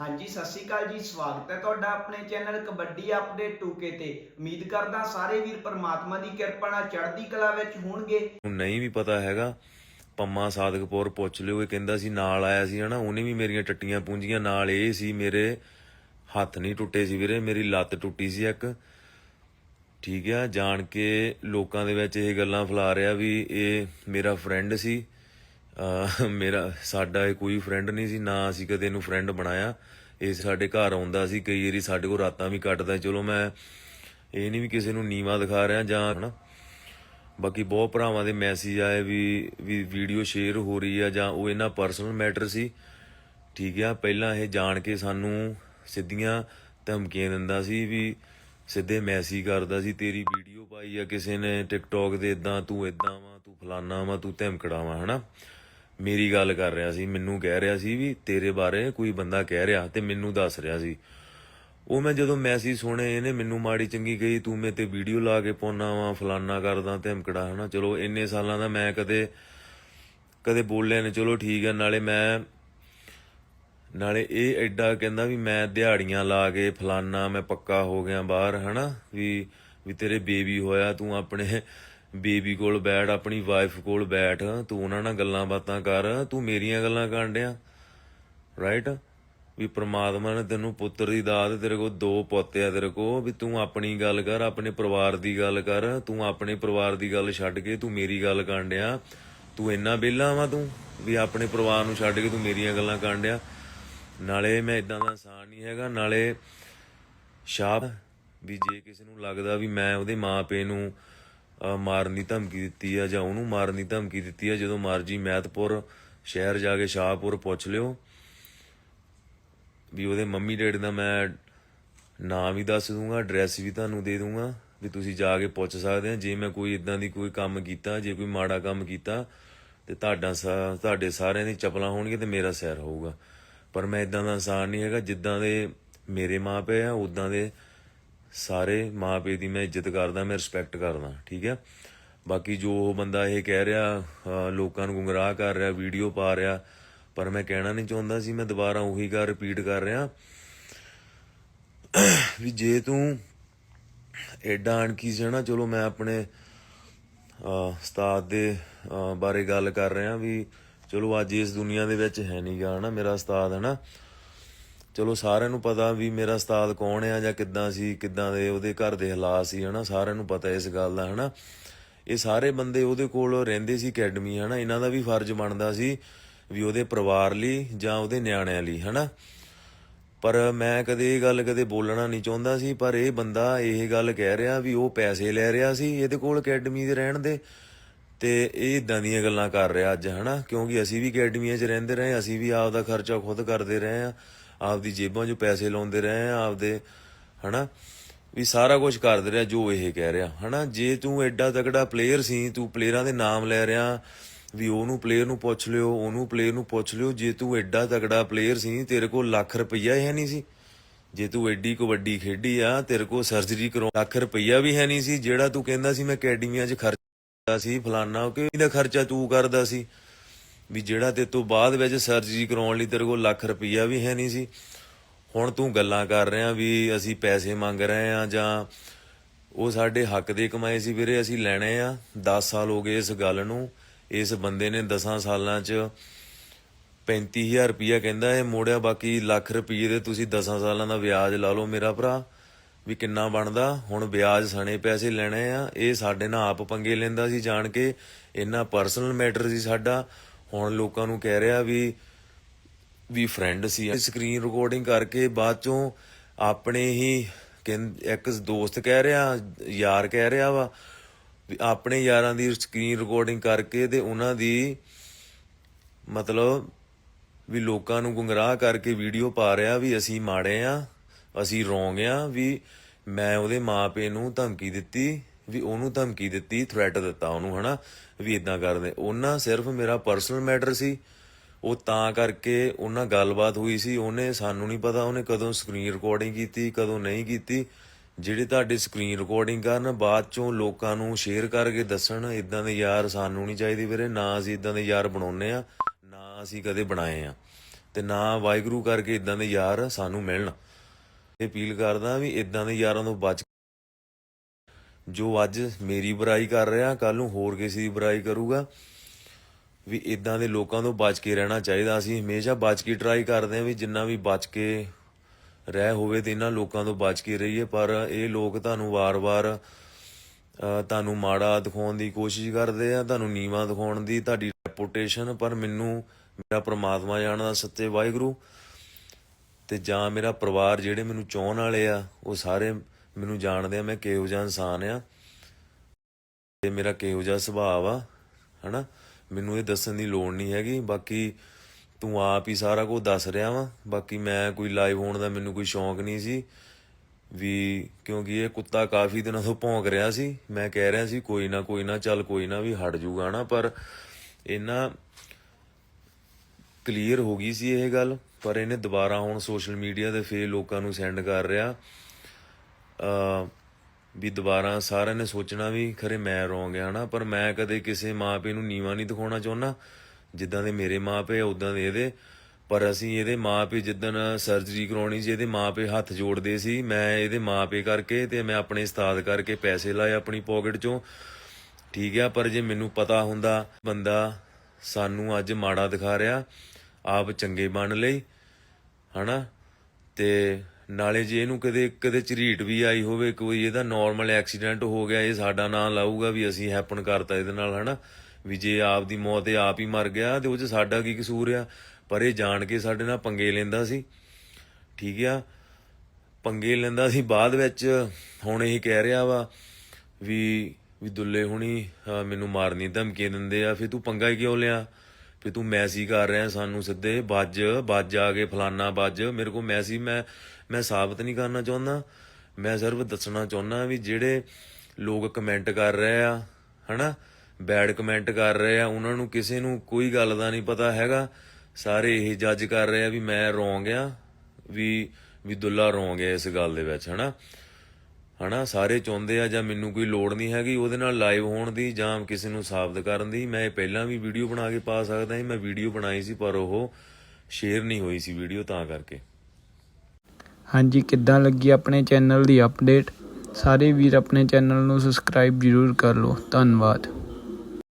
ਹਾਂਜੀ, ਸਤਿ ਸ਼੍ਰੀ ਅਕਾਲ ਜੀ, ਸਵਾਗਤ ਹੈ ਤੁਹਾਡਾ ਆਪਣੇ ਚੈਨਲ ਕਬੱਡੀ ਅਪਡੇਟ 2K ਤੇ। ਉਮੀਦ ਕਰਦਾ ਸਾਰੇ ਵੀਰ ਪਰਮਾਤਮਾ ਦੀ ਕਿਰਪਾ ਨਾਲ ਚੜ੍ਹਦੀ ਕਲਾ ਵਿੱਚ ਹੋਣਗੇ। ਨਹੀਂ ਵੀ ਪਤਾ ਹੈਗਾ, ਪੰਮਾ ਸਾਦਕਪੁਰ ਪੁੱਛ ਲਿਓ, ਇਹ ਕਹਿੰਦਾ ਸੀ ਨਾਲ ਆਇਆ ਸੀ, ਹਨਾ? ਉਹਨੇ ਵੀ ਮੇਰੀਆਂ ਟੱਟੀਆਂ ਪੂੰਜੀਆਂ ਨਾਲ ਇਹ ਸੀ ਮੇਰੇ ਹੱਥ ਨਹੀਂ ਟੁੱਟੇ ਸੀ ਵੀਰੇ, ਮੇਰੀ ਲੱਤ ਟੁੱਟੀ ਸੀ ਇੱਕ। ਠੀਕ ਆ, ਜਾਣ ਕੇ ਲੋਕਾਂ ਦੇ ਵਿੱਚ ਇਹ ਗੱਲਾਂ ਫੈਲਾ ਰਿਹਾ ਵੀ ਇਹ ਮੇਰਾ ਫਰੈਂਡ ਸੀ। ਮੇਰਾ, ਸਾਡਾ ਇਹ ਕੋਈ ਫਰੈਂਡ ਨਹੀਂ ਸੀ, ਨਾ ਅਸੀਂ ਕਦੇ ਇਹਨੂੰ ਫਰੈਂਡ ਬਣਾਇਆ। ਇਹ ਸਾਡੇ ਘਰ ਆਉਂਦਾ ਸੀ, ਕਈ ਵਾਰੀ ਸਾਡੇ ਕੋਲ ਰਾਤਾਂ ਵੀ ਕੱਟਦਾ। ਚਲੋ ਮੈਂ ਇਹ ਨਹੀਂ ਵੀ ਕਿਸੇ ਨੂੰ ਨੀਵਾ ਦਿਖਾ ਰਿਹਾ ਜਾਂ ਹਨਾ। ਬਾਕੀ ਬਹੁਤ ਭਰਾਵਾਂ ਦੇ ਮੈਸੇਜ ਆਏ ਵੀ ਵੀ ਵੀਡੀਓ ਸ਼ੇਅਰ ਹੋ ਰਹੀ ਆ ਜਾਂ ਉਹ ਇਹਨਾਂ ਪਰਸਨਲ ਮੈਟਰ ਸੀ। ਠੀਕ ਆ, ਪਹਿਲਾਂ ਇਹ ਜਾਣ ਕੇ ਸਾਨੂੰ ਸਿੱਧੀਆਂ ਧਮਕੀਆਂ ਦਿੰਦਾ ਸੀ ਵੀ ਸਿੱਧੇ ਮੈਸੇਜ ਕਰਦਾ ਸੀ, ਤੇਰੀ ਵੀਡੀਓ ਪਾਈ ਆ ਕਿਸੇ ਨੇ ਟਿਕਟੌਕ ਤੇ ਇਦਾਂ ਤੂੰ ਇਦਾਂ ਵਾ, ਤੂੰ ਫਲਾਨਾ ਵਾ, ਤੂੰ ਧਮਕੜਾ ਵਾ, ਹਨਾ। ਮੇਰੀ ਗੱਲ ਕਰ ਰਿਹਾ ਸੀ, ਮੈਨੂੰ ਕਹਿ ਰਿਹਾ ਸੀ ਵੀ ਤੇਰੇ ਬਾਰੇ ਕੋਈ ਬੰਦਾ ਕਹਿ ਰਿਹਾ ਤੇ ਮੈਨੂੰ ਦੱਸ ਰਿਹਾ ਸੀ। ਉਹ ਮੈਂ ਜਦੋਂ ਮੈਸੇਜ ਸੁਣੇ, ਇਹਨੇ ਮੈਨੂੰ ਮਾੜੀ ਚੰਗੀ ਕਹੀ, ਤੂੰ ਮੇ ਤੇ ਵੀਡੀਓ ਲਾ ਕੇ ਪਾਉਣਾ ਵਾ, ਫਲਾਨਾ ਕਰਦਾ ਧਮਕੜਾ ਹਨਾ? ਚਲੋ, ਇੰਨੇ ਸਾਲਾਂ ਦਾ ਮੈਂ ਕਦੇ ਕਦੇ ਬੋਲਿਆ ਨੇ। ਚਲੋ, ਠੀਕ ਆ, ਨਾਲੇ ਮੈਂ, ਨਾਲੇ ਇਹ ਐਡਾ ਕਹਿੰਦਾ ਵੀ ਮੈਂ ਦਿਹਾੜੀਆਂ ਲਾ ਕੇ ਫਲਾਨਾ, ਮੈਂ ਪੱਕਾ ਹੋ ਗਿਆ ਬਾਹਰ, ਹਨਾ? ਵੀ ਵੀ ਤੇਰੇ ਬੇਬੀ ਹੋਇਆ, ਤੂੰ ਆਪਣੇ ਬੇਬੀ ਕੋਲ ਬੈਠ, ਆਪਣੀ ਵਾਈਫ ਕੋਲ ਬੈਠ, ਤੂੰ ਉਹਨਾਂ ਨਾਲ ਗੱਲਾਂ ਬਾਤਾਂ ਕਰ, ਤੂੰ ਮੇਰੀਆਂ ਗੱਲਾਂ ਕਰਨ ਡਿਆ। ਰਾਈਟ ਵੀ ਪ੍ਰਮਾਤਮਾ ਨੇ ਤੈਨੂੰ ਪੁੱਤਰ ਦੀ ਦਾਤ ਤੇਰੇ ਕੋਲ, ਦੋ ਪੁੱਤ ਆ ਤੇਰੇ ਕੋਲ, ਵੀ ਤੂੰ ਆਪਣੀ ਗੱਲ ਕਰ, ਆਪਣੇ ਪਰਿਵਾਰ ਦੀ ਗੱਲ ਕਰ, ਤੂੰ ਆਪਣੇ ਪਰਿਵਾਰ ਦੀ ਗੱਲ ਛੱਡ ਕੇ ਤੂੰ ਮੇਰੀ ਗੱਲ ਕਰਨ ਡਿਆ। ਤੂੰ ਇੰਨਾ ਵਿਹਲਾ ਵਾ ਤੂੰ, ਵੀ ਆਪਣੇ ਪਰਿਵਾਰ ਨੂੰ ਛੱਡ ਕੇ ਤੂੰ ਮੇਰੀਆਂ ਗੱਲਾਂ ਕਰਨ ਡਿਆ। ਨਾਲੇ ਮੈਂ ਇਦਾਂ ਦਾ ਇਨਸਾਨ ਨਹੀਂ ਹੈਗਾ, ਨਾਲੇ ਸ਼ਾਪ ਵੀ ਜੇ ਕਿਸੇ ਨੂੰ ਲੱਗਦਾ ਵੀ ਮੈਂ ਉਹਦੇ ਮਾਪੇ ਨੂੰ ਮਾਰਨ ਦੀ ਧਮਕੀ ਦਿੱਤੀ ਆ ਜਾਂ ਉਹਨੂੰ ਮਾਰਨ ਦੀ ਧਮਕੀ ਦਿੱਤੀ ਆ, ਜਦੋਂ ਮਰਜ਼ੀ ਮਹਿਤਪੁਰ ਸ਼ਹਿਰ ਜਾ ਕੇ ਸ਼ਾਹਪੁਰ ਪੁੱਛ ਲਿਓ। ਵੀ ਉਹਦੇ ਮੰਮੀ ਡੈਡੀ ਦਾ ਮੈਂ ਨਾਮ ਵੀ ਦੱਸ ਦੂੰਗਾ ਐਡਰੈਸ ਵੀ ਤੁਹਾਨੂੰ ਦੇ ਦੂੰਗਾ, ਵੀ ਤੁਸੀਂ ਜਾ ਕੇ ਪੁੱਛ ਸਕਦੇ ਆ। ਜੇ ਮੈਂ ਕੋਈ ਇਦਾਂ ਦੀ ਕੋਈ ਕੰਮ ਕੀਤਾ, ਜੇ ਕੋਈ ਮਾੜਾ ਕੰਮ ਕੀਤਾ, ਤੇ ਤੁਹਾਡਾ ਸਾ- ਤੁਹਾਡੇ ਸਾਰਿਆਂ ਦੀ ਚਪਲਾਂ ਹੋਣਗੀਆਂ ਤੇ ਮੇਰਾ ਸਿਰ ਹੋਊਗਾ। ਪਰ ਮੈਂ ਇਦਾਂ ਦਾ ਇਨਸਾਨ ਨਹੀਂ ਹੈਗਾ, ਜਿੱਦਾਂ ਦੇ ਮੇਰੇ ਮਾਪੇ ਆ ਉਦਾਂ ਦੇ ਸਾਰੇ ਮਾਪੇ ਦੀ ਮੈਂ ਇੱਜ਼ਤ ਕਰਦਾ, ਮੈਂ ਰਿਸਪੈਕਟ ਕਰਦਾ, ਠੀਕ ਹੈ? ਬਾਕੀ ਜੋ ਉਹ ਬੰਦਾ ਇਹ ਕਹਿ ਰਿਹਾ ਲੋਕਾਂ ਨੂੰ ਗੁੰਮਰਾਹ ਕਰ ਰਿਹਾ ਵੀਡੀਓ ਪਾ ਰਿਹਾ, ਪਰ ਮੈਂ ਕਹਿਣਾ ਨਹੀਂ ਚਾਹੁੰਦਾ ਸੀ, ਮੈਂ ਦੁਬਾਰਾ ਉਹੀ ਗੱਲ ਰਿਪੀਟ ਕਰ ਰਿਹਾ। ਵੀ ਜੇ ਤੂੰ ਐਡਾ ਅਣਕੀ ਸੀ ਨਾ, ਚਲੋ ਮੈਂ ਆਪਣੇ ਉਸਤਾਦ ਦੇ ਬਾਰੇ ਗੱਲ ਕਰ ਰਿਹਾ ਵੀ ਚਲੋ ਅੱਜ ਇਸ ਦੁਨੀਆ ਦੇ ਵਿੱਚ ਹੈ ਨਹੀਂ ਨਹੀਂਗਾ ਨਾ ਮੇਰਾ ਉਸਤਾਦ ਹੈ ਨਾ ਚਲੋ ਸਾਰਿਆਂ ਨੂੰ ਪਤਾ ਵੀ ਮੇਰਾ ਉਸਤਾਦ ਕੌਣ ਆ ਜਾਂ ਕਿੱਦਾਂ ਸੀ, ਕਿੱਦਾਂ ਦੇ ਉਹਦੇ ਘਰ ਦੇ ਹਾਲਾਤ ਸੀ, ਹਨਾ? ਸਾਰਿਆਂ ਨੂੰ ਪਤਾ ਇਸ ਗੱਲ ਦਾ, ਹਨਾ? ਇਹ ਸਾਰੇ ਬੰਦੇ ਉਹਦੇ ਕੋਲ ਰਹਿੰਦੇ ਸੀ ਅਕੈਡਮੀ, ਹਨਾ? ਇਹਨਾਂ ਦਾ ਵੀ ਫਰਜ਼ ਬਣਦਾ ਸੀ ਵੀ ਉਹਦੇ ਪਰਿਵਾਰ ਲਈ ਜਾਂ ਉਹਦੇ ਨਿਆਣਿਆਂ ਲਈ, ਹਨਾ? ਪਰ ਮੈਂ ਕਦੇ ਇਹ ਗੱਲ ਕਦੇ ਬੋਲਣਾ ਨਹੀਂ ਚਾਹੁੰਦਾ ਸੀ, ਪਰ ਇਹ ਬੰਦਾ ਇਹ ਗੱਲ ਕਹਿ ਰਿਹਾ ਵੀ ਉਹ ਪੈਸੇ ਲੈ ਰਿਹਾ ਸੀ ਇਹਦੇ ਕੋਲ ਅਕੈਡਮੀ ਦੇ ਰਹਿਣ ਦੇ ਤੇ ਇਹ ਇਦਾਂ ਦੀਆਂ ਗੱਲਾਂ ਕਰ ਰਿਹਾ ਅੱਜ, ਹਨਾ? ਕਿਉਂਕਿ ਅਸੀਂ ਵੀ ਅਕੈਡਮੀਆਂ 'ਚ ਰਹਿੰਦੇ ਰਹੇ, ਅਸੀਂ ਵੀ ਆਪ ਦਾ ਖਰਚਾ ਖੁਦ ਕਰਦੇ ਰਹੇ ਆ ਆਪਦੀ ਜੇਬਾਂ 'ਚੋਂ ਪੈਸੇ ਲਾਉਂਦੇ ਰਹੇ ਆ, ਆਪਦੇ, ਹਨਾ? ਵੀ ਸਾਰਾ ਕੁਝ ਕਰਦੇ ਰਿਹਾ ਜੋ ਇਹ ਕਹਿ ਰਿਹਾ, ਹਨਾ? ਜੇ ਤੂੰ ਐਡਾ ਤਕੜਾ ਪਲੇਅਰ ਸੀ, ਤੂੰ ਪਲੇਅਰਾਂ ਦੇ ਨਾਮ ਲੈ ਰਿਹਾ, ਵੀ ਉਹਨੂੰ ਪਲੇਅਰ ਨੂੰ ਪੁੱਛ ਲਿਓ, ਉਹਨੂੰ ਪਲੇਅਰ ਨੂੰ ਪੁੱਛ ਲਿਓ, ਜੇ ਤੂੰ ਐਡਾ ਤਗੜਾ ਪਲੇਅਰ ਸੀ, ਤੇਰੇ ਕੋਲ ਲੱਖ ਰੁਪਈਆ ਹੈ ਨਹੀਂ ਸੀ। ਜੇ ਤੂੰ ਐਡੀ ਕਬੱਡੀ ਖੇਡੀ ਆ, ਤੇਰੇ ਕੋਲ ਸਰਜਰੀ ਕਰਾਉ ਲੱਖ ਰੁਪਈਆ ਵੀ ਹੈ ਨਹੀਂ ਸੀ, ਜਿਹੜਾ ਤੂੰ ਕਹਿੰਦਾ ਸੀ ਮੈਂ ਅਕੈਡਮੀਆਂ 'ਚ ਖਰਚਾ ਸੀ, ਫਲਾਨਾ ਕਿ ਇਹਦਾ ਖਰਚਾ ਤੂੰ ਕਰਦਾ ਸੀ? ਵੀ ਜਿਹੜਾ ਤੇ ਤੋਂ ਬਾਅਦ ਵਿੱਚ ਸਰਜਰੀ ਕਰਾਉਣ ਲਈ ਤੇਰੇ ਕੋਲ ਲੱਖ ਰੁਪਈਆ ਵੀ ਹੈ ਨਹੀਂ ਸੀ। ਹੁਣ ਤੂੰ ਗੱਲਾਂ ਕਰ ਰਿਹਾ ਵੀ ਅਸੀਂ ਪੈਸੇ ਮੰਗ ਰਹੇ ਆ ਜਾਂ ਉਹ ਸਾਡੇ ਹੱਕ ਦੇ ਕਮਾਏ ਸੀ ਵੀਰੇ, ਅਸੀਂ ਲੈਣੇ ਆ। 10 ਸਾਲ ਹੋ ਗਏ ਇਸ ਗੱਲ ਨੂੰ। ਇਸ ਬੰਦੇ ਨੇ 10 ਸਾਲਾਂ 'ਚ 35000 ਰੁਪਈਆ ਕਹਿੰਦਾ ਇਹ ਮੋੜਿਆ, ਬਾਕੀ ਲੱਖ ਰੁਪਈਏ ਦੇ ਤੁਸੀਂ 10 ਸਾਲਾਂ ਦਾ ਵਿਆਜ ਲਾ ਲਓ ਮੇਰਾ ਭਰਾ। ਵੀ ਕਿੰਨਾ ਬਣਦਾ? ਹੁਣ ਵਿਆਜ ਸਣੇ ਪੈਸੇ ਲੈਣੇ ਆ। ਇਹ ਸਾਡੇ ਨਾਲ ਆਪ ਪੰਗੇ ਲੈਂਦਾ ਸੀ ਜਾਣ ਕੇ। ਇੰਨਾ ਪਰਸਨਲ ਮੈਟਰ ਸੀ ਸਾਡਾ। ਹੁਣ ਲੋਕਾਂ ਨੂੰ ਕਹਿ ਰਿਹਾ ਵੀ ਵੀ ਫਰੈਂਡ ਸੀ। ਸਕਰੀਨ ਰਿਕਾਰਡਿੰਗ ਕਰਕੇ ਬਾਅਦ ਚੋਂ ਆਪਣੇ ਹੀ ਕਹਿੰ- ਇੱਕ ਦੋਸਤ ਕਹਿ ਰਿਹਾ, ਯਾਰ ਕਹਿ ਰਿਹਾ ਵਾ, ਵੀ ਆਪਣੇ ਯਾਰਾਂ ਦੀ ਸਕਰੀਨ ਰਿਕਾਰਡਿੰਗ ਕਰਕੇ ਤੇ ਉਹਨਾਂ ਦੀ ਮਤਲਬ ਵੀ ਲੋਕਾਂ ਨੂੰ ਗੁੰਗਰਾਹ ਕਰਕੇ ਵੀਡੀਓ ਪਾ ਰਿਹਾ ਵੀ ਅਸੀਂ ਮਾੜੇ ਆ, ਅਸੀਂ ਰੋਂਗ ਆ, ਵੀ ਮੈਂ ਉਹਦੇ ਮਾਪੇ ਨੂੰ ਧਮਕੀ ਦਿੱਤੀ। ਵੀ ਉਹਨੂੰ ਧਮਕੀ ਦਿੱਤੀ ਥ੍ਰੈਟ ਦਿੱਤਾ ਉਹਨੂੰ, ਹਨਾ? ਵੀ ਇਦਾਂ ਕਰਦੇ। ਉਹਨਾਂ ਸਿਰਫ ਮੇਰਾ ਪਰਸਨਲ ਮੈਟਰ ਸੀ। ਉਹ ਤਾਂ ਕਰਕੇ ਉਹਨਾਂ ਗੱਲਬਾਤ ਹੋਈ ਸੀ। ਉਹਨੇ ਸਾਨੂੰ ਨਹੀਂ ਪਤਾ ਉਹਨੇ ਕਦੋਂ ਸਕਰੀਨ ਰਿਕਾਰਡਿੰਗ ਕੀਤੀ, ਕਦੋਂ ਨਹੀਂ ਕੀਤੀ। ਜਿਹੜੇ ਤੁਹਾਡੇ ਸਕਰੀਨ ਰਿਕਾਰਡਿੰਗ ਕਰਨ, ਬਾਅਦ ਚੋਂ ਲੋਕਾਂ ਨੂੰ ਸ਼ੇਅਰ ਕਰਕੇ ਦੱਸਣ ਇਦਾਂ ਦੇ ਯਾਰ ਸਾਨੂੰ ਨਹੀਂ ਚਾਹੀਦੇ ਵੀਰੇ। ਨਾ ਅਸੀਂ ਇਦਾਂ ਦੇ ਯਾਰ ਬਣਾਉਨੇ ਆ ਨਾ ਅਸੀਂ ਕਦੇ ਬਣਾਏ ਆ ਤੇ ਨਾ ਵਾਹਿਗੁਰੂ ਕਰਕੇ ਇਦਾਂ ਦੇ ਯਾਰ ਸਾਨੂੰ ਮਿਲਣ। ਇਹ ਅਪੀਲ ਕਰਦਾ ਵੀ ਇਦਾਂ ਦੇ ਯਾਰਾਂ ਤੋਂ ਬਚ ਜੋ ਅੱਜ ਮੇਰੀ ਬੁਰਾਈ ਕਰ ਰਿਹਾ ਕੱਲ ਨੂੰ ਹੋਰ ਕਿਸੇ ਦੀ ਬੁਰਾਈ ਕਰੂਗਾ। ਵੀ ਇਦਾਂ ਦੇ ਲੋਕਾਂ ਤੋਂ ਬਚ ਕੇ ਰਹਿਣਾ ਚਾਹੀਦਾ। ਅਸੀਂ ਹਮੇਸ਼ਾ ਬਚ ਕੇ ਟਰਾਈ ਕਰਦੇ ਹਾਂ ਵੀ ਜਿੰਨਾ ਵੀ ਬਚ ਕੇ ਰਹਿ ਹੋਵੇ ਤੇ ਇਹਨਾਂ ਲੋਕਾਂ ਤੋਂ ਬਚ ਕੇ ਰਹੀਏ। ਪਰ ਇਹ ਲੋਕ ਤੁਹਾਨੂੰ ਵਾਰ-ਵਾਰ ਤੁਹਾਨੂੰ ਮਾੜਾ ਦਿਖਾਉਣ ਦੀ ਕੋਸ਼ਿਸ਼ ਕਰਦੇ ਆ, ਤੁਹਾਨੂੰ ਨੀਵਾਂ ਦਿਖਾਉਣ ਦੀ ਤੁਹਾਡੀ ਰੈਪੂਟੇਸ਼ਨ ਪਰ ਮੈਨੂੰ ਮੇਰਾ ਪ੍ਰਮਾਤਮਾ ਜਾਣਦਾ ਸੱਚੇ ਵਾਹਿਗੁਰੂ। ਤੇ ਜਾਂ ਮੇਰਾ ਪਰਿਵਾਰ ਜਿਹੜੇ ਮੈਨੂੰ ਚਾਹਣ ਵਾਲੇ ਆ, ਉਹ ਸਾਰੇ ਮੈਨੂੰ ਜਾਣਦੇ ਆ, ਮੈਂ ਕਿਹੋ ਜਿਹਾ ਇਨਸਾਨ ਆ ਤੇ ਮੇਰਾ ਕਿਹੋ ਜਿਹਾ ਸੁਭਾਅ ਆ, ਹਨਾ? ਮੈਨੂੰ ਇਹ ਦੱਸਣ ਦੀ ਲੋੜ ਨਹੀਂ ਹੈਗੀ। ਬਾਕੀ ਤੂੰ ਆਪ ਹੀ ਸਾਰਾ ਕੁਝ ਦੱਸ ਰਿਹਾ ਵਾ। ਬਾਕੀ ਮੈਂ ਕੋਈ ਲਾਈਵ ਹੋਣ ਦਾ ਮੈਨੂੰ ਕੋਈ ਸ਼ੌਂਕ ਨਹੀਂ ਸੀ ਵੀ ਕਿਉਂਕਿ ਇਹ ਕੁੱਤਾ ਕਾਫੀ ਦਿਨਾਂ ਤੋਂ ਭੌਂਕ ਰਿਹਾ ਸੀ। ਮੈਂ ਕਹਿ ਰਿਹਾ ਸੀ, ਕੋਈ ਨਾ ਕੋਈ ਨਾ, ਚੱਲ ਕੋਈ ਨਾ ਵੀ ਹਟ ਜੂਗਾ ਨਾ ਪਰ ਇਹਨਾਂ ਕਲੀਅਰ ਹੋ ਗਈ ਸੀ ਇਹ ਗੱਲ। ਪਰ ਇਹਨੇ ਦੁਬਾਰਾ ਹੁਣ ਸੋਸ਼ਲ ਮੀਡੀਆ ਤੇ ਫੇਰ ਲੋਕਾਂ ਨੂੰ ਸੈਂਡ ਕਰ ਰਿਹਾ। ਵੀ ਦੁਬਾਰਾ ਸਾਰਿਆਂ ਨੇ ਸੋਚਣਾ ਵੀ ਖਰੇ ਮੈਂ ਰੋਂਗ ਆ ਹਨਾ, ਪਰ ਮੈਂ ਕਦੇ ਕਿਸੇ ਮਾਪੇ ਨੂੰ ਨੀਵਾ ਨਹੀਂ ਦਿਖਾਉਣਾ ਚਾਹੁੰਦਾ। ਜਿੱਦਾਂ ਦੇ ਮੇਰੇ ਮਾਪੇ ਉਦਾਂ ਦੇ ਇਹਦੇ। ਪਰ ਅਸੀਂ ਇਹਦੇ ਮਾਪੇ ਜਿੱਦਣ ਸਰਜਰੀ ਕਰਾਉਣੀ ਸੀ, ਇਹਦੇ ਮਾਪੇ ਹੱਥ ਜੋੜਦੇ ਸੀ, ਮੈਂ ਇਹਦੇ ਮਾਪੇ ਕਰਕੇ ਤੇ ਮੈਂ ਆਪਣੇ ਉਸਤਾਦ ਕਰਕੇ ਪੈਸੇ ਲਾਏ ਆਪਣੀ ਪਾਕਟ ਚੋਂ। ਠੀਕ ਆ, ਪਰ ਜੇ ਮੈਨੂੰ ਪਤਾ ਹੁੰਦਾ, ਬੰਦਾ ਸਾਨੂੰ ਅੱਜ ਮਾੜਾ ਦਿਖਾ ਰਿਹਾ, ਆਪ ਚੰਗੇ ਬਣ ਲਈ, ਹਨਾ? ਤੇ ਨਾਲੇ ਜੇ ਇਹਨੂੰ ਕਦੇ ਕਦੇ ਝਰੀਟ ਵੀ ਆਈ ਹੋਵੇ, ਕੋਈ ਇਹਦਾ ਨਾਰਮਲ ਐਕਸੀਡੈਂਟ ਹੋ ਗਿਆ, ਇਹ ਸਾਡਾ ਨਾਂ ਲਾਊਗਾ ਵੀ ਅਸੀਂ ਹੈਪਨ ਕਰਤਾ ਇਹਦੇ ਨਾਲ, ਹਨਾ? ਵੀ ਜੇ ਆਪ ਦੀ ਮੌਤ, ਇਹ ਆਪ ਹੀ ਮਰ ਗਿਆ, ਤੇ ਉਹ 'ਚ ਸਾਡਾ ਕੀ ਕਸੂਰ ਆ? ਪਰ ਇਹ ਜਾਣ ਕੇ ਸਾਡੇ ਨਾਲ ਪੰਗੇ ਲੈਂਦਾ ਸੀ। ਠੀਕ ਆ? ਪੰਗੇ ਲੈਂਦਾ ਸੀ। ਬਾਅਦ ਵਿੱਚ ਹੁਣ ਇਹ ਕਹਿ ਰਿਹਾ ਵਾ ਵੀ ਵੀ ਦੁੱਲੇ ਹੁਣੀ ਮੈਨੂੰ ਮਾਰਨੀ ਧਮਕੀ ਦਿੰਦੇ ਆ, ਫਿਰ ਤੂੰ ਪੰਗਾ ਹੀ ਕਿਉਂ ਲਿਆ? ਵੀ ਤੂੰ ਮੈਸੀ ਕਰ ਰਿਹਾ ਸਾਨੂੰ ਸਿੱਧੇ, ਵੱਜ ਵੱਜ ਆ ਕੇ ਫਲਾਨਾ ਵੱਜ। ਮੇਰੇ ਕੋਲ ਮੈਸੀ, ਮੈਂ ਮੈਂ ਸਾਬਤ ਨਹੀਂ ਕਰਨਾ ਚਾਹੁੰਦਾ। ਮੈਂ ਸਿਰਫ ਦੱਸਣਾ ਚਾਹੁੰਦਾ ਵੀ ਜਿਹੜੇ ਲੋਕ ਕਮੈਂਟ ਕਰ ਰਹੇ ਆ, ਹਨਾ? ਬੈਡ ਕਮੈਂਟ ਕਰ ਰਹੇ ਆ, ਉਹਨਾਂ ਨੂੰ ਕਿਸੇ ਨੂੰ ਕੋਈ ਗੱਲ ਦਾ ਨਹੀਂ ਪਤਾ ਹੈਗਾ। ਸਾਰੇ ਇਹ ਜੱਜ ਕਰ ਰਹੇ ਆ ਵੀ ਮੈਂ ਰੋਂਗ ਆ, ਵੀ ਵੀ ਦੁੱਲਾ ਰੋਂਗ ਆ ਇਸ ਗੱਲ ਦੇ ਵਿੱਚ, ਹਨਾ? ਹਨਾ, ਸਾਰੇ ਚਾਹੁੰਦੇ ਆ ਜਾਂ ਮੈਨੂੰ ਕੋਈ ਲੋੜ ਨਹੀਂ ਹੈਗੀ, ਉਹਦੇ ਨਾਲ ਲਾਈਵ ਹੋਣ ਦੀ ਜਾਂ ਕਿਸੇ ਨੂੰ ਸਾਬਤ ਕਰਨ ਦੀ, ਮੈਂ ਇਹ ਪਹਿਲਾਂ ਵੀ ਵੀਡੀਓ ਬਣਾ ਕੇ ਪਾ ਸਕਦਾ ਸੀ, ਮੈਂ ਵੀਡੀਓ ਬਣਾਈ ਸੀ, ਪਰ ਉਹ ਸ਼ੇਅਰ ਨਹੀਂ ਹੋਈ ਸੀ ਵੀਡੀਓ ਤਾਂ ਕਰਕੇ। ਹਾਂਜੀ, ਕਿੱਦਾਂ ਲੱਗੀ ਆਪਣੇ ਚੈਨਲ ਦੀ ਅਪਡੇਟ ਸਾਰੇ ਵੀਰ ਆਪਣੇ ਚੈਨਲ ਨੂੰ ਸਬਸਕ੍ਰਾਈਬ ਜ਼ਰੂਰ ਕਰ ਲਓ। ਧੰਨਵਾਦ।